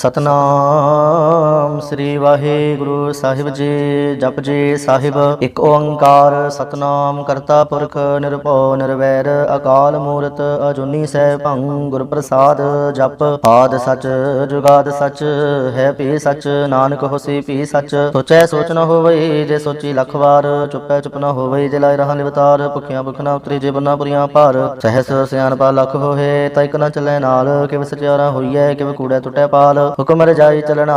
ਸਤਨਾਮ ਸ੍ਰੀ ਵਾਹਿਗੁਰੂ ਸਾਹਿਬ ਜੀ। ਜਪ ਜੀ ਸਾਹਿਬ, ਇੱਕ ਓੰਕਾਰ ਸਤਨਾਮ ਕਰਤਾ ਪੁਰਖ ਨਿਰਭਉ ਨਿਰਵੈਰ ਅਕਾਲ ਮੂਰਤ ਅਜੂਨੀ ਸੈਭੰ ਗੁਰ ਪ੍ਰਸਾਦ ਜਪ। ਆਦ ਸਚ, ਜੁਗਾਦ ਸਚ, ਹੈ ਪੀ ਸਚ, ਨਾਨਕ ਹੋਸੀ ਪੀ ਸਚ। ਸੋਚੈ ਸੋਚ ਨ ਹੋਵਈ, ਜੇ ਸੋਚੀ ਲੱਖ ਵਾਰ, ਚੁੱਪੈ ਚੁੱਪ ਨ ਹੋਵਈ, ਜੇ ਲਾਇ ਰਹਾ ਲਿਵਤਾਰ, ਭੁਖਿਆ ਭੁਖ ਨ ਉਤਰੀ ਜੇ ਬੰਨਾ ਪੁਰੀਆਂ ਭਾਰ। ਸਹਿਸ ਸਿਆਣਪਾ ਲੱਖ ਹੋਏ ਤਾਂ ਇਕ ਨ ਚੱਲੇ ਨਾਲ, ਕਿਵ ਸਚਿਆਰਾ ਹੋਈਐ, ਕਿਵ ਕੂੜੈ ਟੁੱਟੈ ਪਾਲ। ਹੁਕਮ ਰਜਾਈ ਚਲਣਾ,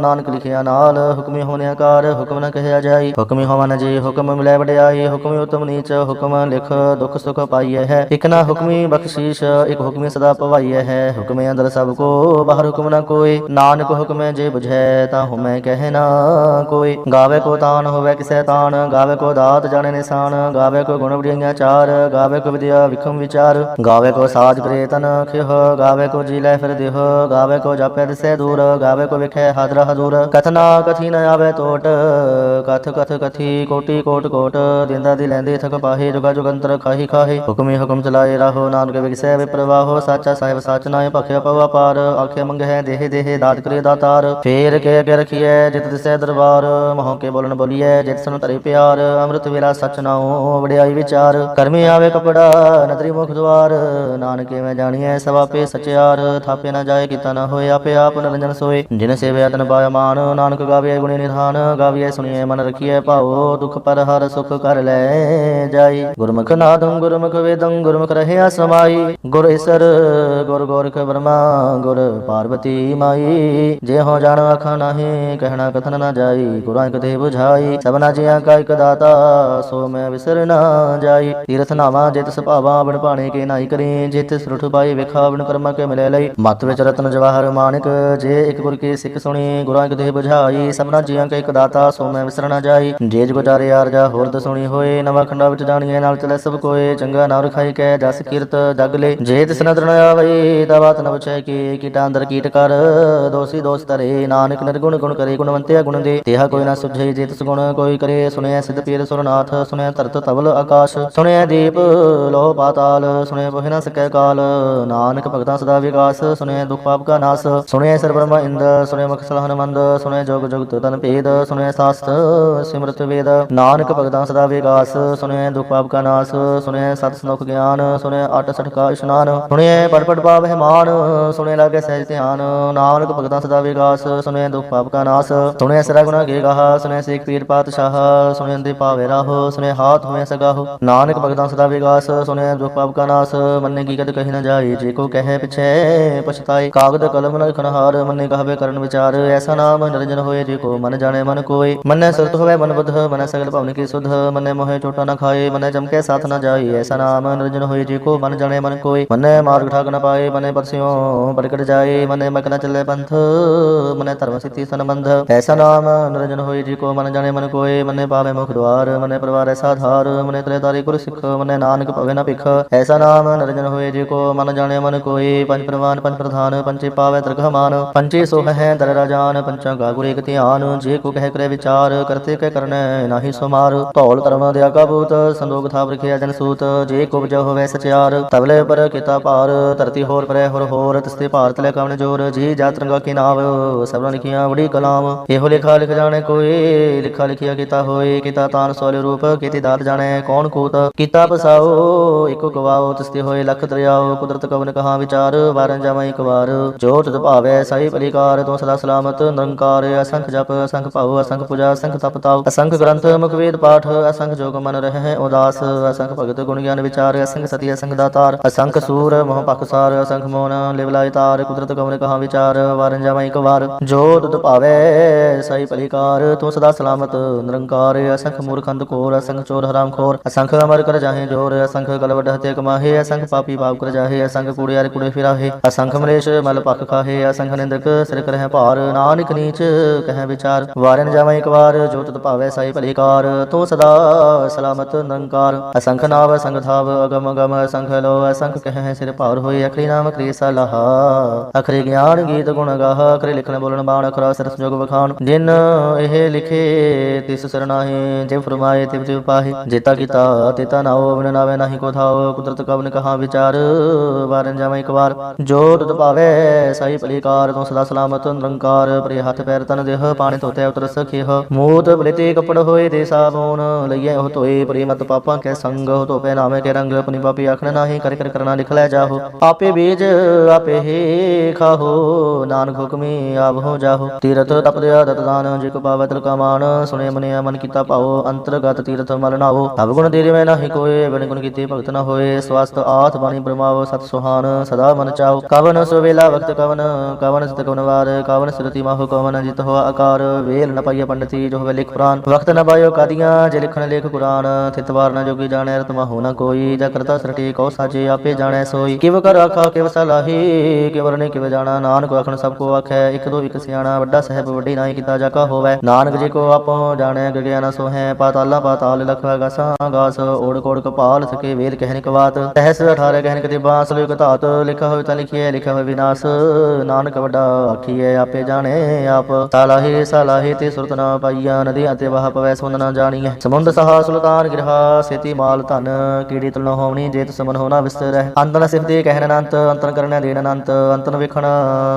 ਨਾਨਕ ਲਿਖਿਆ ਨਾਲ, ਹੁਕਮੀ ਹੋਣੇ ਆਕਾਰ, ਹੁਕਮ ਨ ਕਹਿਆ ਜਾਈ। ਹੁਕਮੀ ਹੋਵਨ ਨ ਜੀ, ਹੁਕਮ ਮਿਲੈ ਵਡਿਆਈ, ਹੁਕਮੀ ਉਤਮ ਨੀਚ, ਹੁਕਮ ਲਿਖ, ਦੁਖ ਸੁਖ ਪਾਈਐ ਹੈ। ਇਕ ਨਾ ਹੁਕਮੀ ਬਖਸ਼ੀਸ਼, ਇਕ ਹੁਕਮੀ ਸਦਾ ਪਵਾਈਐ ਹੈ। ਹੁਕਮੇ ਅੰਦਰ ਸਭ ਕੋ, ਬਾਹਰ ਹੁਕਮ ਨ ਕੋਈ। ਨਾਨਕ ਹੁਕਮੈ ਜੇ ਬੁਝੈ, ਤਾਂ ਹੁਮੈ ਕਹਿਣਾ ਕੋਈ। ਗਾਵੇ ਕੋ ਤਾਨ ਹੋਵੇ ਕਿਸੈ ਤਾਨ ਗਾਵੇ ਕੋ ਦਾਤ ਜਾਣੇ ਨਿਸ਼ਾਨ, ਗਾਵੇ ਕੋ ਗੁਣ ਵਡਿਆਈਆਂ ਚਾਰ, ਗਾਵੇ ਕੋ ਵਿਦਿਆ ਵਿਖਮ ਵਿਚਾਰ। ਗਾਵੇ ਕੋ ਸਾਜ ਪ੍ਰੇਤਨ ਖਿਹ, ਗਾਵੇ ਕੋ ਜੀ ਲੈ ਫਿਰ ਦੇਹ, ਗਾਵੇ ਕੋ ਜਾਪੈ ਦਿਸੈ ਦੂਰ ਗਾਵੇ ਕੋ ਵਿਖੈ ਹਾਦਰ ਹਜ਼ੂਰ। ਕਥਨਾ ਕਥੀ ਨ ਆਵੇ ਟੋਟ ਕਥ ਕਥ, ਕਥੀ, ਕੋਟੀ, ਕੋਟ ਕੋਟ। ਦਿੰਦਾ ਦੀ ਲੈਂਦੇ ਥਕ ਪਾਹੇ, ਜੁਗਾ, ਜੁਗੰਤਰ ਖਾਹੀ, ਖਾਹੇ। ਹੁਕਮੇ ਹੁਕਮ ਚਲਾਏ ਰਾਹੋ। ਨਾਨਕ ਵਿਗਸੈ ਵਿਪਰਵਾਹੋ। ਸਾਚਾ ਸਾਹਿਬ ਸਾਚ ਨਾਏ ਭਖਿਆ ਪਵਾ ਪਾਰ। ਆਖੇ ਮੰਗਹਿ ਦੇਹ ਦੇਹ ਦਾਤ ਕਰੇ ਦਾਤਾਰ ਫੇਰ ਕੇ ਕੇ ਰਖੀਐ, ਜਿਤ ਦਿਸੈ ਦਰਬਾਰ। ਮੋਹ ਕੇ ਬੋਲਣ ਬੋਲੀਐ, ਜਿਤ ਸਨ ਧਰੇ ਪਿਆਰ। ਅੰਮ੍ਰਿਤ ਵੇਲਾ ਸਚ ਨਾਉ ਵਡਿਆਈ ਵਿਚਾਰ। ਕਰਮੇ ਆਵੇ ਕਪੜਾ, ਨਦਰੀ ਮੁਖ ਦਵਾਰ ਨਾਨਕੇ ਮੈਂ ਜਾਣੀਐ ਸਵਾ ਪੇ ਸਚਿਆਰ। ਥਾਪੇ ਨਾ ਜਾਏ ਕੀਤਾ ਨਾ ਹੋਇਆ ਪਿਆ ਆਪ ਨਿਰੰਜਨ ਸੋਏ। ਜਿਨ ਸੇਵਿਆ ਤਨ ਪਾਇਆ ਮਾਨ, ਨਾਨਕ ਗਾਵੇ ਗੁਣੇ ਨਿਧਾਨ ਗਾਵੇ ਸੁਣੀਐ ਮਨ ਰਖੀਐ ਭਾਉ, ਦੁਖ ਪਰ ਹਰ ਸੁਖ ਕਰ ਲੈ ਜਾਈ। ਗੁਰਮੁਖ ਨਾਦੰ, ਗੁਰਮੁਖ ਵੇਦੰ, ਗੁਰਮੁਖ ਰਹਿਆ ਸਮਾਈ। ਗੁਰ ਈਸਰ, ਗੁਰ ਗੋਰਖ ਬ੍ਰਹਮਾ ਗੁਰ ਪਾਰਵਤੀ ਮਾਈ। ਜੇ ਹੋ ਜਾਣ ਅਖਾ ਨਾਹੀ, ਕਹਿਣਾ ਕਥਨ ਨਾ ਜਾਈ। ਗੁਰਾਂ ਕਦੇ 부ਝਾਈ ਸਭਨਾ ਜੀਆਂ ਕਾ ਇਕ ਦਾਤਾ, ਸੋ ਮੈਂ ਵਿਸਰ ਨਾ ਜਾਈ। ਤੀਰਥ ਨਾਵਾ ਜਿਤ ਸੁਭਾਵਾ ਬਣ ਭਾਣੇ ਕੇ ਨਾਈ ਕਰੇ। ਜਿਤ ਸੁਰਠ ਪਾਈ ਵਿਖਾ ਬਣ ਕੇ ਮਿਲੇ ਲਈ। ਮਤ ਵਿੱਚ ਰਤਨ ਜਵਾਹਰ ਮਾਨਿਕ ਜੇ ਇੱਕ ਗੁਰ ਕੀ ਸਿੱਖ ਸੁਣੀ, ਗੁਰਾਂ ਕਦੇ 부ਝਾਈ ਸਭਨਾ ਜੀਆਂ ਕਾ ਇਕ ਦਾਤਾ, ਸੋ ਮੈਂ ਵਿਸਰ ਨਾ ਜਾਈ। ਜੇ ਗੁਜਾਰੇ ਯਾਰ ਹੋਰ ਦਸੁਣੀ ਹੋਏ, ਨਵਾਂ ਖੰਡਾ ਵਿੱਚ ਜਾਣੀਏ ਨਾਲ ਚਲੇ ਸਭ ਕੋਏ, ਚੰਗਾ ਨਾਮ ਰਖਾਈ ਕੈ, ਜਸ ਕੀਰਤ ਜਗ ਲੈ। ਜੇ ਤਿਸ ਨਦਰ ਨ ਆਵਈ, ਤਾ ਬਾਤ ਨ ਪੁੱਛੈ ਕੀ, ਕੀਟਾ ਅੰਦਰ ਕੀਟ ਕਰ, ਦੋਸੀ ਦੋਸ ਧਰੇ, ਨਾਨਕ ਨਿਰਗੁਣ ਗੁਣ ਕਰੇ ਗੁਣਵੰਤਿਆ ਗੁਣ ਦੇ। ਤੇਹਾ ਕੋਈ ਨਾ ਸੁਝੇ, ਜੇ ਤਿਸ ਗੁਣ ਕੋਈ ਕਰੇ ਸੁਣਿਆ ਸਿਧ ਪੀਰ ਸੁਰਨਾਥ ਸੁਣਿਆ ਧਰਤ ਤਵਲ ਆਕਾਸ਼ ਸੁਣਿਆ ਦੀਪ ਲੋਹ ਪਾਤਾਲ ਸੁਣਿਆ ਬਹੁ ਨ ਸਕੈ ਕਾਲ, ਨਾਨਕ ਭਗਤਾਂ ਸਦਾ ਵਿਕਾਸ ਸੁਣਿਆ ਦੁਖ ਪਾਪ ਕਾ ਨਾਸ ਸੁਣਿਆ ਸਰ ਬ੍ਰਹਮ ਇੰਦ, ਸੁਣਿਆ ਮੁਖ ਸਲਹਨ ਸੁਣਿਆ ਜੋਗ ਜੁਗਤ ਤਨ ਭੇਦ, ਸੁਣਿਆ ਸਾਸਤ, ਸਿਮਰਤ ਵੇਦ, ਨਾਨਕ ਭਗਤਾਂ ਸਦਾ ਵਿਕਾਸ, ਸੁਣਿਆ ਦੁਖ ਪਾਪ ਕਾ ਨਾਸ, ਸੁਣਿਆ ਸਤ ਸੰਦੋਖ ਗਿਆਨ, ਸੁਣਿਆ ਅਟ ਸਠ ਕਾ ਇਸ਼ਨਾਨ, ਸੁਣਿਆ ਪੜ ਪੜ ਪਾਵ ਹਮਾਨ, ਸੁਣਿਆ ਲਾਗੇ ਸਹਿਜ ਧਿਆਨ, ਨਾਨਕ ਭਗਤਾਂ ਸਦਾ ਵਿਕਾਸ, ਸੁਣਿਆ ਦੁਖ ਪਾਪ ਕਾ ਨਾਸ, ਸੁਣਿਆ ਸਰਾ ਗੁਣਾ ਗੇ ਗਾਹ, ਸੁਣਿਆ ਸੇਖ ਪੀਰ ਪਾਤਸ਼ਾਹ, ਸੁਣਿਆ ਦੇ ਭਾਵੇ ਰਾਹੋ, ਸੁਣਿਆ ਹਾਥ ਹੋਏ ਸਗਾਹੋ, ਨਾਨਕ ਭਗਤਾਂ ਸਦਾ ਵਿਕਾਸ, ਸੁਣਿਆ ਦੁਖ ਪਾਪ ਕਾ ਨਾਸ, ਮੰਨੇ ਕੀ ਕਦ ਕਹੀ ਨਾ ਜਾਏ, ਜੇ ਕੋ ਕਹੇ ਪਿਛੈ ਪਛਤਾਏ, ਕਾਗਦ ਕਲਮ ਨਾਲ ਖਨਹਾਰ ਮੰਨੇ ਕਹਵੇ ਕਰਨ ਵਿਚਾਰ, ਐਸਾ ਨਾਮ ਨਿਰਜਨ ਹੋਏ ਜੇ ਕੋ ਮਨ ਜਾਣੇ ਮਨ ਕੋਏ। ਮੰਨੇ ਸੁਰਤ ਹੋਵੇ ਮਨ ਬੁੱਧ, ਮਨ ਸਗਲ ਭਵਨ ਕੀ ਸੁਧ, ਮੰਨੇ ਮੋਹਿ ਟੋਟਾ ਨਾ ਖਾਏ, ਮੰਨੇ ਜਮਕੇ ਸਾਥ ਨਾ ਜਾਏ, ਐਸਾ ਨਾਮ ਨਿਰੰਜਨ ਹੋਏ ਜੇ ਕੋ ਮਨ ਜਾਣੇ ਮਨ ਕੋਏ। ਮੰਨੇ ਮਾਰਗ ਠਾਕ ਨ ਪਾਏ, ਮੰਨੇ ਪਰਸਿਓ ਪ੍ਰਗਟ ਜਾਏ, ਮੰਨੇ ਮਕ ਨ ਚੱਲੇ ਪੰਥ, ਮੰਨੇ ਧਰਮ ਸਿੱਧੀ ਸੰਬੰਧ। ਐਸਾ ਨਾਮ ਨਿਰੰਜਨ ਹੋਏ ਜੀ ਕੋ ਮਨ ਜਾਣੇ ਮਨ ਕੋਏ, ਮੰਨੇ ਪਾਵੇ ਮੁਖ ਦਵਾਰ ਮੰਨੇ ਪਰਵਾਰ ਐਸਾ ਧਾਰ, ਮੰਨੇ ਤਰੇ ਤਾਰੀ ਗੁਰ ਸਿੱਖ, ਮੰਨੇ ਨਾਨਕ ਭਵੇ ਨ ਭਿਖ। ਐਸਾ ਨਾਮ ਨਿਰਜਨ ਹੋਏ ਜੀ ਕੋ ਮਨ ਜਾਣੇ ਮਨ ਕੋਏ, ਪੰਜ ਪ੍ਰਵਾਨ, ਪੰਜ ਪ੍ਰਧਾਨ ਪੰਚੇ ਪਾਵੇ ਤਰਖਮਾਨ ਪੰਚੇ ਸੋਹ ਹੈ ਦਰ ਰਾਜਾਨ ਪੰਚਾਂ ਗਾ ਗੁਰ ਇਕ ਧਿਆਨ ਜੇ ਕੋ ਕਹਿ ਕਰੇ ਵਿਚਾਰ ਕਰਤੇ ਕਹਿ ਕਰਨੈ ਨਾਹੀ ਸੁਮਾਰ ਧੌਲ ਧਰਮ ਦਿਆ ਕਾਬੂਤ ਸੰਦੋਗ ਥਾਪ ਰਖਿਆ ਜਨ ਸੂਤ ਜੇ ਕੋ ਬਜ ਹੋਵੇ ਸਚਿਆਰ ਤਬਲੇ ਪਰ ਕੀਤਾ ਭਾਰ ਧਰਤੀ ਹੋਰ ਪਰੇ ਹੋਰ ਹੋਰ ਤਿਸਤੇ ਭਾਰਤ ਲੈ ਕਵਨ ਜੋਰ ਜੀ ਜਾਤ ਕੀ ਨਾਮ ਸਭਨਾਂ ਲਿਖੀਆਂ ਬੜੀ ਕਲਾਮ ਇਹੋ ਲਿਖਾ ਲਿਖ ਜਾਣੇ ਕੋਈ ਲਿਖਾ ਲਿਖਿਆ ਕੀਤਾ ਹੋਏ ਕੀਤਾ ਤਾਨ ਸੋਲੇ ਰੂਪ ਕੀਤੀ ਦਾਤ ਜਾਣੇ ਕੌਣ ਕੂਤ ਕੀਤਾ ਪਸਾਓ ਇੱਕੋ ਗਵਾਓ ਤਿਸਤੇ ਹੋਏ ਲਖ ਦਰਿਆਓ ਕੁਦਰਤ ਕਵਨ ਕਹਾ ਵਿਚਾਰ ਵਾਰਨ ਜਾਵਾਂ ਇੱਕ ਵਾਰ ਜੋ ਤੁਧ ਭਾਵੈ ਸਹੀ ਪਰਿਕਾਰ, ਤੂੰ ਸਦਾ ਸਲਾਮਤ, ਨਿਰੰਕਾਰ, ਅਸੰਖ ਜਪ, ਅਸੰਖ ਭਾਉ ਅਸੰਖ ਪੂਜਾ, ਅਸੰਖ ਤਪ ਤਾਉ ਅਸੰਖ ਗ੍ਰੰਥ, ਮੁਖ ਵੇਦ ਪਾਠ, ਅਸੰਖ ਜੋਗ ਮਨ ਰਹਿ, ਉਦਾਸ, ਅਸੰਖ ਭਗਤ ਗੁਣ ਗਿਆਨ ਵਿਚਾਰ, ਅਸੰਖ ਸਤੀ, ਅਸੰਖ ਦਾਤਾਰ, ਅਸੰਖ ਸੂਰ, ਮੋਹ ਪਖਸਾਰ ਅਸੰਖ ਮੋਨ ਲਿਵਲਾਇ ਤਾਰ, ਕੁਦਰਤ ਕਵਨ ਕਹਾ ਵਿਚਾਰ, ਵਾਰਨ ਜਾਵਾਂ ਇੱਕ ਵਾਰ, ਜੋ ਤੁਧ ਭਾਵੈ ਸਹੀ ਪਰਿਕਾਰ, ਤੂੰ ਸਦਾ ਸਲਾਮਤ, ਨਿਰੰਕਾਰ, ਅਸੰਖ ਮੂਰਖੰਦ ਕੋਰ, ਅਸੰਖ ਚੋਰ ਹਰਾਮ ਖੋਰ, ਅਸੰਖ ਅਮਰ ਕਰ ਜਾਹੇ ਜੋਰ, ਅਸੰਖ ਗਲਵਡ ਹਤੇ ਕਮਾਹੇ, ਅਸੰਖ ਪਾਪੀ ਪਾਪ ਕਰ ਜਾਹੇ, ਅਸੰਖ ਕੂੜਿਆਰੇ ਕੁੜੇ ਫਿਰਾਹੇ, ਅਸੰਖ ਮਲੇਸ਼ ਮਲ ਪਖ ਖਾਹੇ ਅਸੰਖ ਨਿੰਦਕ ਸਿਰ ਕਰਹਿ ਭਾਰ, ਨਾਨਕ ਨੀਚ ਕਹਿ ਵਿਚਾਰ। ਵਾਰਨ ਜਾਵਾਂ ਇੱਕ ਵਾਰ, ਜੋ ਤਤ ਭਾਵੈ ਸਾਈ ਭਲੀਕਾਰ ਤੂੰ ਸਦਾ ਸਲਾਮਤ ਨੰਕਾਰ। ਅਸੰਖ ਨਾਵ, ਅਸੰਖ ਥਾਵ ਅਗਮ ਅਗਮ ਅਸੰਖ ਲੋ, ਅਸੰਖ ਕਹਿ ਸਿਰ ਭਾਰ ਹੋਏ। ਅਖਰੀ ਨਾਮ ਕਰੀ ਸਲਾਹ। ਅਖਰੀ ਗਿਆਨ ਗੀਤ ਗੁਣ ਗਾਹ। ਅਖਰੇ ਲਿਖਣ ਬੋਲਣ ਬਾਣ, ਅਖਰਾ ਸਿਰ ਸੰਜੋਗ ਵਖਾਣ। ਜਿਨ ਇਹ ਲਿਖੇ, ਤਿਸ ਸਰਨਾਹੀ ਜੇ ਫਰਮਾਏ, ਤਿਵ ਤਿਵ ਪਾਹੇ। ਜੇਤਾ ਕੀਤਾ, ਤੇਤਾ ਨਾਉ, ਬਿਨ ਨਾਵੇ ਨਾਹੀ ਕੋ ਥਾਉ ਕੁਦਰਤ ਕਵਨ ਕਹਾ ਵਿਚਾਰ। ਵਾਰਨ ਜਾਵਾਂ ਇੱਕ ਵਾਰ। ਜੋ ਤੁਧ ਭਾਵੈ ਸਾਈ ਭਲੀ ਵਿਕਾਰ ਤੂੰ ਸਦਾ ਸਲਾਮਤ, ਨਿਰੰਕਾਰ ਪ੍ਰਿय ਹੱਥ ਪੈਰ ਤਨ ਦੇਹ, ਪਾਣੀ ਧੋਤੇ ਉਤਰ ਸਖੇਹ। ਮੂਤ ਬਲਿਤੇ ਕਪੜ ਹੋਏ ਦੇ ਸਾਬੂਨ ਲਈਏ ਉਹ ਧੋਏ ਪ੍ਰਿय ਮਤ ਪਾਪਾਂ ਕੈ ਸੰਗ। ਹੋ ਧੋਪੇ ਨਾਮੇ ਕੇ ਰੰਗ, ਆਪਣੀ ਪਾਪੀ ਆਖਣ ਨਾਹੀ ਕਰ ਕਰ ਕਰਨਾ ਲਿਖ ਲੈ ਜਾਹੋ। ਆਪੇ ਬੀਜ, ਆਪੇ ਹੀ ਖਾਹੋ, ਨਾਨਕ ਹੁਕਮੀ ਆਪ ਹੋ ਜਾਹੋ। ਤੀਰਥ ਤਪਦਿਆ ਦਤ ਦਾਨ, ਜੇ ਕੋ ਪਾਵੈ ਤਿਲ ਕਾ ਸੁਣੇ ਮਨਿਆ ਮਨ ਕੀਤਾ ਭਾਉ ਅੰਤਰਗਤ ਤੀਰਥ ਮਲ ਨਾਵੋ ਸਭ ਗੁਣ ਤੇਰੇ ਮੈਂ ਨਾਹੀ ਕੋਏ, ਬਿਨ ਗੁਣ ਕੀਤੇ ਭਗਤ ਨਾ ਹੋਏ। ਸਵਸਤ ਆਥ ਬਾਣੀ ਬ੍ਰਹਮਾਵ, ਸਤ ਸੁਹਾਨ, ਸਦਾ ਮਨ ਚਾਉ ਕਵਨ ਸੁਵੇਲਾ ਵਕਤ ਕਵਨ ਕਵਨ ਸਤ ਕਵਨ ਵਾਰ ਕਵਨ ਸਿਰਤੀ ਮਾਹੁ ਕਵਨ ਜਿਤ ਹੋਆ ਆਕਾਰ ਵੇਲ ਨ ਪਾਈਏ ਪੰਡਤੀ ਜੋ ਹੋਵੇ ਲਿਖ ਪੁਰਾਨ ਵਕਤ ਨ ਬਾਇਓ ਕਾਦੀਆਂ ਜੇ ਲਿਖਣ ਲੇਖ ਕੁਰਾਨ ਥਿਤ ਵਾਰ ਨ ਜੋਗੀ ਜਾਣੈ ਰਤ ਮਹੁ ਨ ਕੋਈ ਜਾ ਕਰਤਾ ਸਰਟੀ ਕਉ ਸਾਜੇ ਆਪੇ ਜਾਣੈ ਸੋਈ ਕਿਵ ਕਰ ਆਖਾ ਕਿਵ ਸਲਾਹੀ ਕਿਵ ਨੇ ਕਿਵ ਜਾਣਾ ਨਾਨਕ ਆਖਣ ਸਭ ਕੋ ਆਖੈ ਇੱਕ ਦੋ ਇੱਕ ਸਿਆਣਾ ਵੱਡਾ ਸਹਿਬ ਵੱਡੀ ਨਾਈ ਕੀਤਾ ਜਾਕਾ ਹੋਵੇ ਨਾਨਕ ਜੀ ਕੋ ਆਪੋ ਜਾਣੈ ਗਗਿਆਨ ਸੋ ਪਾਤਾਲਾ ਪਾਤਾਲ ਲਖਵਾ ਗਾਸਾ ਗਾਸ ਓੜ ਕੋੜ ਕਪਾਲ ਸਕੇ ਵੇਲ ਕਹਿਨ ਕਵਾਤ ਤਹਿਸ 18 ਕਹਿਨ ਕਤੇ ਬਾਸ ਲਿਖ ਧਾਤ ਲਿਖਾ ਹੋਇ ਤਾਂ ਲਿਖੀਐ ਲਿਖਾ ਹੋਇ ਵਿਨਾਸ਼ ਨਾਨਕ ਵੱਡਾ ਆਖੀਐ, ਆਪੇ ਜਾਣੇ ਆਪ। ਸਾਲਾਹੇ ਸਾਲਾਹੇ ਤੇ ਸੁਰਤ ਨਾ ਪਾਈਆ, ਨਦੀਆਂ ਤੇ ਵਾਹ ਪਵੈ ਸੁਨ ਨਾ ਜਾਣੀਐ। ਸਮੁੰਦ ਸਹਾ ਸੁਲਤਾਨ ਗਿਰਹਾ, ਸੇਤੀ ਮਾਲ ਧਨ, ਕੀੜੀ ਤੁਲ ਹੋਵਣੀ, ਜੇਤ ਸਮਨ ਹੋਣਾ ਵਿਸਤਰ। ਹੈ ਸਿਫਤੇ ਕਹਿਣ ਅਨੰਤ ਅੰਤਨ ਕਰਨੈ ਦੇਣ ਅਨੰਤ ਅੰਤਨ ਵੇਖਣ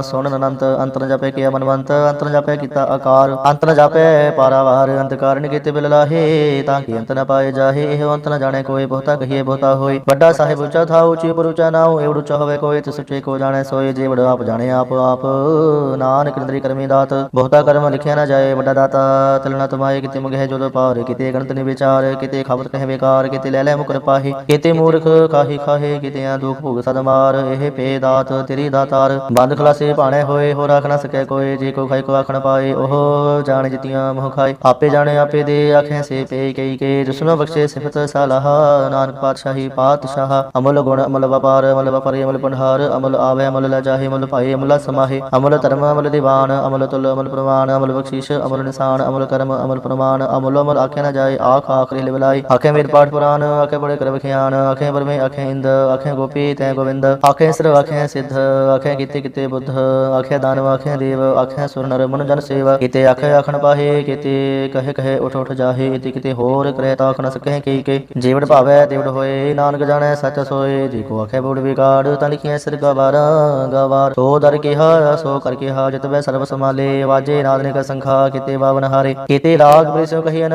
ਸੁਣਨ ਅਨੰਤ ਅੰਤਨ ਜਪੈ ਕੀਆ ਮਨਵੰਤ ਅੰਤਨ ਜਪੈ ਕੀਤਾ ਆਕਾਰ। ਅੰਤਨ ਜਪੈ ਪਾਰਾਵਾਰ ਅੰਤ ਕਾਰਨ ਕੀਤੇ ਬਿਲ ਲਾਹੇ, ਤਾਂ ਕਿ ਅੰਤ ਨ ਪਾਏ ਜਾਹੇ, ਇਹ ਅੰਤ ਨ ਜਾਣੈ ਕੋਈ, ਬਹੁਤਾ ਕਹੀਏ ਬਹੁਤਾ ਹੋਏ। ਵੱਡਾ ਸਾਹਿਬ ਉੱਚਾ ਥਾ ਉੱਚੀ ਪਰ ਉੱਚਾ ਨਾਉ ਏਵੜ ਉੱਚਾ ਹੋਵੇ ਕੋਈ, ਤਿਸ ਉੱਚੇ ਕੋ ਜਾਣੇ ਸੋਏ, ਜੇ ਵਡ ਆਪ ਜਾਣੇ ਆਪ। ਆਪ। ਨਾਨਕ ਨਿੰਦਰੀ ਕਰਮੀ ਦਾਤ, ਬਹੁਤਾ ਕਰਮ ਲਿਖਿਆ ਨਾ ਜਾਏ, ਵੱਡਾ ਦਾਤਾ। ਤਲਣਾ ਤਮਾਏ, ਕਿਤੇ ਮਗਹਿ ਜੋਦ ਪਾਰ ਕਿਤੇ ਗਣਤ ਨੀ ਵਿਚਾਰ ਕਿਤੇ ਖਬਰ ਕਹਿ ਬੇਕਾਰ ਕਿਤੇ ਲੈ ਲੈ ਮੁਕਰ ਪਾਹੀ, ਕਿਤੇ ਮੂਰਖ ਕਾਹੀ ਖਾਹੇ ਕਿਤੇ ਆ ਦੁਖ ਭੋਗ ਸਦ ਮਾਰ। ਇਹ ਪੇ ਦਾਤ, ਤੇਰੀ ਦਾਤਾਰ, ਬੰਦ ਖਲਾਸੇ ਪਾਣੇ ਹੋਏ ਹੋ ਰੱਖ ਨਾ ਸਕੈ ਕੋਈ ਜੇ ਕੋ ਖਾਈ ਕੋ ਆਖਣ ਪਾਏ, ਉਹ ਜਾਣ ਜਿਤੀਆਂ ਮੋਹ ਖਾਏ। ਆਪੇ ਜਾਣੇ, ਆਪੇ ਦੇ ਆਖੇ ਸੇ ਪੇ ਕਈ ਕੇ ਜਿਸਨੂੰ ਬਖਸ਼ੇ ਸਿਫਤ ਸਲਾਹ। ਨਾਨਕ ਪਾਤਸ਼ਾਹੀ, ਪਾਤਸ਼ਾਹ, ਅਮਲ ਗੁਣ ਅਮਲ ਵਪਾਰ, ਅਮਲ ਵਪਾਰੀ, ਅਮਲ ਪੰਹਾਰ ਅਮਲ ਆਵੇ, ਅਮਲ ਲਜਾਹੇ ਅਮਲ ਭਾਏ, ਅਮਲ ਸਮਾਹੇ ਅਮਲ ਧਰਮ ਅਮਲ ਦੀਵਾਨ ਅਮਲ ਤੁਲ ਅਮਲ ਪ੍ਰਮਾਨ ਅਮਲ ਬਖਸ਼ੀਸ਼ ਅਮਲ ਨਿਸ਼ਾਨ ਅਮਲ ਕਰਮ ਅਮਲ ਪ੍ਰਮਾਨ ਅਮਲ ਅਮਲ ਆਖੇ ਨਾ ਜਾਏ ਆਖ ਆਖਰੀ ਲਿਵਲਾਈ ਆਖੇ ਮੇਰ ਪਾਠ ਪੁਰਾਨ ਆਖੇ ਬੜੇ ਕਰ ਵਿਖਿਆਨ ਆਖੇ ਬਰਮੇ ਆਖੇ ਇੰਦ ਆਖੇ ਗੋਪੀ ਤੈ ਗੋਵਿੰਦ ਆਖੇ ਸਰ ਆਖੇ ਸਿੱਧ ਆਖੇ ਕਿਤੇ ਕਿਤੇ ਬੁੱਧ ਆਖੇ ਦਾਨਵ ਆਖੇ ਦੇਵ ਆਖੇ ਸੁਰ ਨਰ ਮਨ ਜਨ ਸੇਵਾ ਕਿਤੇ ਆਖੇ ਆਖਣ ਪਾਹੇ ਕਿਤੇ ਕਹੇ ਕਹੇ ਉਠ ਉਠ ਜਾਹੇ ਕਿਤੇ ਕਿਤੇ ਹੋਰ ਕਰੇ ਤਾਂ ਆਖ ਸਕਹਿ ਕਈ ਕੇ ਜੀਵੜ ਭਾਵੈ ਦੇਵੜ ਹੋਏ ਨਾਨਕ ਜਾਣੈ ਸੱਚ ਸੋਏ ਜੀ ਕੋ ਆਖੇ ਬੋੜ ਵਿਗਾੜ ਤਾਂ ਲਿਖਿਆ ਸਿਰ ਗਵਾਰ ਗਵਾਰ ਸੋ ਦਰ ਕਿਹਾ ਸੋ ਕਰ ਕਿਹਾ ਜਤ ਵੈ ਸਰਬ ਸਮਾਲੇ ਵਾਜੇ ਨਾਦਨੇ ਕਾ ਸੰਖਾ, ਕਿਤੇ ਬਾਵਨ ਹਾਰੇ, ਕਿਤੇ ਰਾਗ ਬ੍ਰਿਸੋ ਕਹੀਨ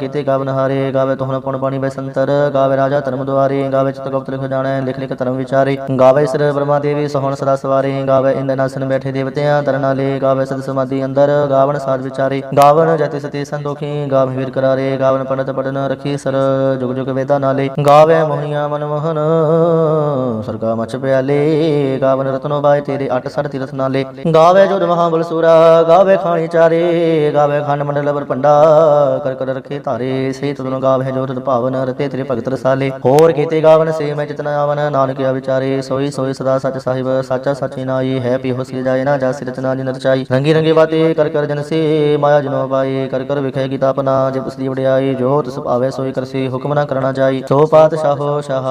ਕਿਤੇ ਗਾਵਨ ਹਾਰੇ, ਗਾਵੇ ਤੋਹਨ ਪੁਣ ਪਾਣੀ ਬੈ ਸੰਤਰ, ਗਾਵੇ ਰਾਜਾ ਧਰਮ ਦੁਆਰੇ, ਗਾਵੇ ਚਿਤ ਗੁਪਤ ਲਿਖ ਜਾਣੈ, ਲਿਖ ਲਿਖ ਧਰਮ ਵਿਚਾਰੇ, ਗਾਵੇ ਸਿਰ ਬ੍ਰਹਮਾ ਦੇਵੀ, ਸੋਹਣ ਸਦਾ ਸਵਾਰੇ, ਗਾਵੇ ਇੰਦ ਨਾਸਨ ਬੈਠੇ ਦੇਵਤਿਆਂ ਤਰਨਾਲੇ ਗਾਵੇ ਸਦ ਸਮਾਧੀ ਅੰਦਰ ਗਾਵਨ ਸਾਧ ਵਿਚਾਰੇ ਗਾਵਨ ਜति ਸਤੀ ਸੰਦੋਖੀ ਗਾਵੇ ਵੀਰ ਕਰਾਰੇ ਗਾਵਨ ਪੰਡਤ ਪੜਨ ਰਖੀ ਸਰ, ਜੁਗ ਜੁਗ ਵੇਦਾ ਨਾਲੇ, ਗਾਵੇ ਮੋਹਨੀਆਂ ਮਨ ਮੋਹਨ ਸਰਗਾ ਮਚ ਪਿਆਲੇ ਗਾਵਨ ਰਤਨੋ ਬਾਏ ਤੇਰੇ ਅਟ ਸੜ ਤੀਰਥ ਨਾਲੇ। ਗਾਵੇ ਜੋਦ ਮਹਾਬਲ ਗਾਵੇ ਖਾਣੀ ਚਾਰੇ, ਗਾਵੇ ਖੰਡ ਮੰਡਲ ਬਰ ਭੰਡਾ, ਕਰ ਕਰ ਰਖੇ ਧਾਰੇ ਸੇ ਤੁਨ ਗਾਵੇ ਜੋਤ ਭਾਵਨ, ਰਤੇ ਤੇਰੇ ਭਗਤ ਰਸਾਲੇ। ਹੋਰ ਕੀਤੇ ਗਾਵਨ ਸੇ ਮੈਂ ਚਿਤਨ ਆਵਨ, ਨਾਨਕ ਆ ਵਿਚਾਰੇ, ਸੋਈ ਸੋਈ ਸਦਾ ਸੱਚ ਸਾਹਿਬ, ਸਾਚਾ ਸਾਚੀ ਨਾਈ, ਹੈ ਪੀ ਹੋ ਜਾਏ ਨਾ ਜਾ ਸਿਰ ਰਚਨਾ ਜਿਨ ਰਚਾਈ। ਰੰਗੀ ਰੰਗੀ ਬਾਤੇ ਕਰ ਕਰ ਜਨ ਸੇ, ਮਾਇਆ ਜਨੋ ਪਾਏ, ਕਰ ਕਰ ਵਿਖੇ ਗੀਤਾ ਆਪਣਾ ਜੇ ਉਸ ਦੀ ਵਡਿਆਈ, ਜੋ ਤਿਸ ਭਾਵੇ ਸੋਈ ਕਰਸੀ, ਹੁਕਮ ਨਾ ਕਰਨਾ ਜਾਈ। ਸੋ ਪਾਤਸ਼ਾਹੋ, ਸ਼ਾਹ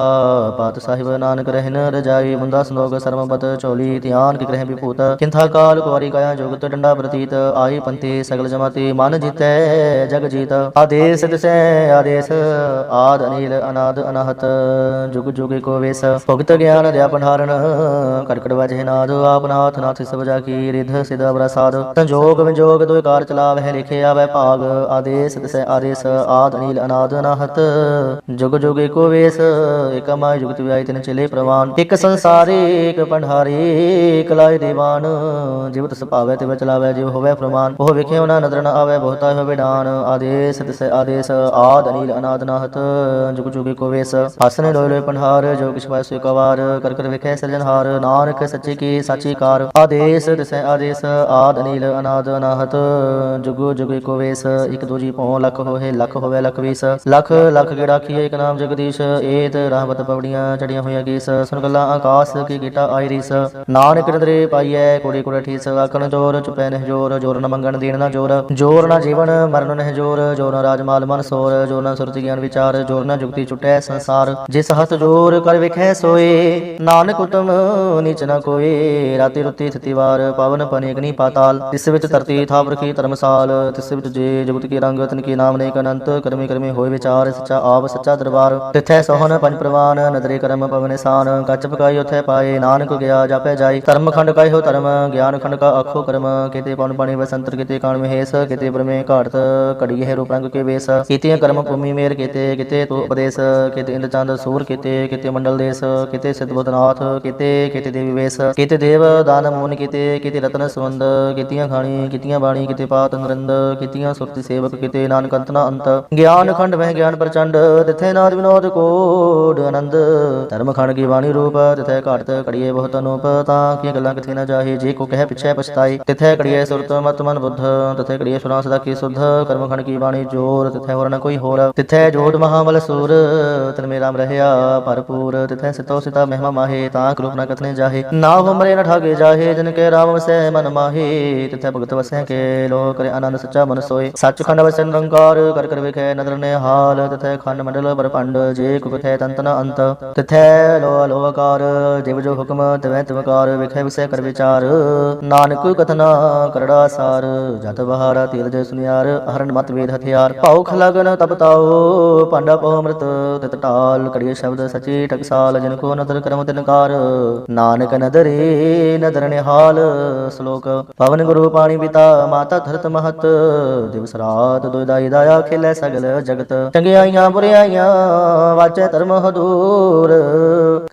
ਪਾਤ ਸਾਹਿਬ, ਨਾਨਕ ਰਹਿਨ ਰਜਾਈ, ਮੁੰਦਾ ਸੰਦੋਗ ਸਰਮਪਤ ਚੋਲੀ, ਧਿਆਨ ਕਿ ਗ੍ਰਹਿ ਵਿਭੂਤ ਕਿੰਥਾ ਕਾਲ ਕੁਵਾਰੀ ਕਾਇਆ ਜੁਗਤ ਡੰਡਾ ਪ੍ਰਤੀਤ। ਆਈ ਪੰਤੇ ਸਗਲ ਜਮਾਤੀ ਮਨ ਜੀਤੈ, ਜਗ ਜੀਤ। ਆਦੇਸ ਦਿਸੈ, ਆਦੇਸ। ਆਦ ਅਨੀਲ, ਅਨਾਦ, ਅਨਾਹਤ। ਜੁਗ ਜੁਗ ਕੋ ਵੇਸ। ਭਗਤ ਗਿਆਨ ਦਿਆ ਪੰਹਾਰਨ ਕਰਕੜ ਵਜੇ ਨਾਦ। ਆਪ ਨਾਥ ਸਭ ਜਾ ਕੀ ਰਿਧ, ਸਿਧ ਪ੍ਰਸਾਦ ਸੰਜੋਗ ਵਿਜੋਗ ਦੋਇ ਕਾਰ ਚਲਾਵਹਿ, ਲਿਖੇ ਆਵੈ ਭਾਗ। ਆਦੇਸ ਦਿਸੈ, ਆਦੇਸ। ਆਦ ਅਨੀਲ, ਅਨਾਦ, ਅਨਾਹਤ। ਜੁਗ ਜੁਗ ਕੋ ਵੇਸ। ਇਕ ਜੁਗਤ ਵਿਆਇ ਤਿਨ ਚਲੇ ਪ੍ਰਵਾਨ। ਇਕ ਸੰਸਾਰੀ, ਇਕ ਪੰਹਾਰੀ ਇਕ ਲਾਇ ਦੀਵਾਨ ਜਿਵਤ ਸੁਭਾਵੈ ਤੇ ਚਲਾਵੈ ਜਿਵ ਹੋਵੇ ਪ੍ਰਮਾਨ। ਉਹ ਵਿਖਿਓ ਨਾ ਨਦਰ ਨ ਆਵੈ, ਬਹੁਤਾ ਹੋਵੇ ਡਾਨ। ਆਦੇਸ ਦਿਸੈ ਆਦੇਸ, ਆਦ ਅਨੀਲ ਅਨਾਦ ਨਾਹਤ, ਜੁਗ ਜੁਗ ਕੋ ਵੇਸ। ਹਸਨੇ ਲੋਇ ਲੋਇ ਪੰਹਾਰ ਜੋ ਕਿਛ ਪਾਇ ਕਵਾਰ ਕਰ ਕਰ ਵਿਖੇ ਸਿਰਜਨਹਾਰ ਨਾਨਕ ਸੱਚੀ ਕੀ ਸਾਚੀ ਕਾਰ। ਆਦੇਸ ਦਿਸੈ ਆਦੇਸ, ਆਦ ਅਨੀਲ ਅਨਾਦ ਅਨਾਹਤ ਜੁਗ ਜੁਗ ਕੋ ਵੇਸ। ਇਕ ਦੂਜੀ ਭਉ ਲਖ ਹੋਏ, ਲਖ ਹੋਵੇ ਲਖ ਵੀਸ। ਲਖ ਲਖ ਗਿੜਾ ਕੀਏ ਇਕ ਨਾਮ ਜਗਦੀਸ਼। ਏਤ ਰਾਹਵਤ ਪਵੜੀਆਂ ਚੜੀਆਂ ਹੋਈਆਂ ਗੀਸ। ਸੁਨ ਗੱਲਾਂ ਆਕਾਸ ਕੀ ਗੀਟਾ ਆਈ ਨਾਨਕ ਨਦਰੇ ਪਾਈਐ, ਕੋੜੇ ਕੋੜੇ ਠੀਸ ਆਖਣ, ਜੋਰ ਚੁਪੈ ਨਹਿ ਜੋਰ ਜੋਰ ਨ ਮੰਗਣ ਦੇਣ ਨਾ ਜੋਰ ਜੋਰ ਨਾ ਜੀਵਨ ਮਰਨ ਨਹਿ ਜੋਰ ਜੋਰ ਨ ਰਾਜ ਮਾਲ ਮਨ ਸੋਰ, ਜੋਰ ਨ ਸੁਰਤੀ ਗਿਆਨ ਵਿਚਾਰ, ਜੋਰ ਨ ਜੁਗਤੀ ਛੁਟੈ ਸੰਸਾਰ, ਜਿਸ ਹੱਥ ਜੋਰ ਕਰ ਵਿਖੈ ਸੋਏ, ਨਾਨਕ ਉਤਮ ਨੀਚ ਨ ਕੋਏ, ਰਾਤੀ ਰੁਤੀ ਥਿਤੀ ਵਾਰ, ਪਵਨ ਪਨੇ ਅਗਨੀ ਪਾਤਾਲ, ਤਿਸ ਵਿੱਚ ਧਰਤੀ ਥਾਪ ਰਖੀ ਧਰਮਸਾਲ, ਤਿਸ ਵਿੱਚ ਜੇ ਜੁਗਤ ਕੀ ਰੰਗ, ਤਨ ਕੀ ਨਾਮ ਨੇਕ ਅਨੰਤ, ਕਰਮੀ ਕਰਮੀ ਹੋਏ ਵਿਚਾਰ, ਸੱਚਾ ਆਪ, ਸੱਚਾ ਦਰਬਾਰ, ਤਿਥੈ ਸੋਹਣ ਪੰਜ ਪ੍ਰਵਾਨ, ਨਦਰੇ ਕਰਮ ਪਵਨ ਸਾਨ, ਕੱਚ ਪਕਾਈ ਉਥੈ ਪਾਏ, ਨਾਨਕ ਗਿਆ ਜਾਪੈ ਜਾਈ, ਧਰਮ ਕਾ ਇਹੋ ਧਰਮ, ਗਿਆਨ ਖੰਡ ਕਾ ਆਖੋ ਕਰਮ, ਕਿਤੇ ਪਵਨ ਪਾਣੀ ਵਸੰਤਰ ਕਿਤੇ ਕਾਣ ਮਹੇਸ਼, ਕਿਤੇ ਬ੍ਰਹਮੇ ਘਾੜਤ, ਘੜੀ ਹੈ ਰੂਪ ਰੰਗ ਕੇ ਵੇਸ, ਕੀਤੀਆਂ ਕਰਮ ਭੂਮੀ ਮੇਰ ਕਿਤੇ ਕਿਤੇ ਤੂ ਉਪਦੇਸ਼, ਕਿਤੇ ਇੰਦ ਚੰਦ ਸੂਰ ਕਿਤੇ ਕਿਤੇ ਮੰਡਲ ਦੇਸ, ਕਿਤੇ ਸਿਧਬੁਧਨਾਥ ਕਿਤੇ ਕਿਤੇ ਦੇਵੀ ਵੇਸ, ਕਿਤੇ ਦੇਵ ਦਾਨ ਮੂਨ ਕਿਤੇ ਕਿਤੇ ਰਤਨ ਸੁੰਦ ਕੀਤੀਆਂ ਖਾਣੀ, ਕੀਤੀਆਂ ਬਾਣੀ, ਕਿਤੇ ਪਾਤ ਨਰਿੰਦ, ਕੀਤੀਆਂ ਸੁਰਤੀ ਸੇਵਕ, ਕਿਤੇ ਨਾਨਕ ਅੰਤਨਾ ਅੰਤ। ਗਿਆਨ ਖੰਡ ਵਹਿ ਗਿਆਨ ਪ੍ਰਚੰਡ, ਤਿਥੇ ਨਾਦ ਵਿਨੋਦ ਕੋਡ ਆਨੰਦ ਧਰਮ ਖੰਡ ਕੀ ਬਾਣੀ ਰੂਪ, ਤਿਥੇ ਘਾਟਤ ਘੜੀਏ ਬਹੁਤ ਅਨੂਪ, ਤਾਂ ਕੀ ਗੱਲਾਂ ਕਿਥੇ ਨਾ ਜਾਹੇ ਜੇ ਕੋ ਕਹਿ ਪਿਛੈ ਪਛਤਾਈ ਤਿਥੇ ਕੜੀਏ ਸੁਰਤ ਮਤ ਮਨ ਬੁੱਧ ਤਿਥੇ ਕੜੀਏ ਸੁਨਾ ਸਦਾ ਕੀ ਸੁਧ ਕਰਮ ਖੰਡ ਕੀ ਬਾਣੀ ਜੋਰ ਤਿਥੇ ਹੋਰ ਨ ਕੋਈ ਹੋਰ ਤਿਥੇ ਜੋੜ ਮਹਾਬਲ ਸੂਰ ਤਨ ਮੇ ਰਾਮ ਰਹਿਆ ਭਰਪੂਰ ਤਿਥੇ ਸਿਤੋ ਸਿਤਾ ਮਹਿਮਾ ਮਾਹੇ ਤਾਂ ਕਰੂਪ ਨ ਕਥਨੇ ਜਾਹੇ ਨਾ ਹਮਰੇ ਨ ਠਾਗੇ ਜਾਹੇ ਜਿਨ ਕੇ ਰਾਮ ਵਸੈ ਮਨ ਮਾਹੇ ਤਿਥੇ ਭਗਤ ਵਸੈ ਕੇ ਲੋਕ ਕਰੇ ਆਨੰਦ ਸੱਚਾ ਮਨ ਸੋਏ ਸੱਚ ਖੰਡ ਵਸੈ ਨਿਰੰਕਾਰ ਕਰ ਕਰ ਵੇਖੈ ਨਦਰ ਨੇ ਹਾਲ ਤਿਥੇ ਖੰਡ ਮੰਡਲ ਬਰਪੰਡ ਜੇ ਕੁ ਕਥੈ ਤੰਤਨ ਅੰਤ ਤਿਥੈ ਲੋ ਲੋਕਾਰ ਜਿਵ ਜੋ ਹੁਕਮ ਤਵੈ ਤਵਕਾਰ ਕਰ ਵਿਚਾਰ। ਨਾਨਕ ਕਥਨਾ ਕਰੜਾ ਸਾਰ। ਜਤ ਬਹਾਰਾ ਤੀਰਜ ਸੁਨਿਆਰ ਹਰਨ ਮਤ ਵੇਦ ਹਥਿਆਰ। ਭਉ ਖਲਗਨ ਤਪਤਾਓ ਪਾਂਡਾ ਪਉ ਅੰਮ੍ਰਿਤ ਤਿਤ ਢਾਲ। ਕੜੀਏ ਸ਼ਬਦ ਸਚੀ ਟਕਸਾਲ, ਜਿਨ ਕੋ ਨਦਰ ਕਰਮ ਤਿਨਕਾਰ ਨਾਨਕ ਨਦਰੇ ਨਦਰ ਨਿਹਾਲ, ਸ਼ਲੋਕ। ਪਵਨ ਗੁਰੂ ਪਾਣੀ ਪਿਤਾ, ਮਾਤਾ ਧਰਤ ਮਹਤ। ਦਿਵਸ ਰਾਤ ਦੁਇਦਾਈ ਦਾਇਆ ਖੇਲੇ ਸਗਲ ਜਗਤ। ਚੰਗਿਆਈਆਂ ਬੁਰਿਆਈਆਂ ਵਾਚੈ ਧਰਮ ਹਦੂਰ।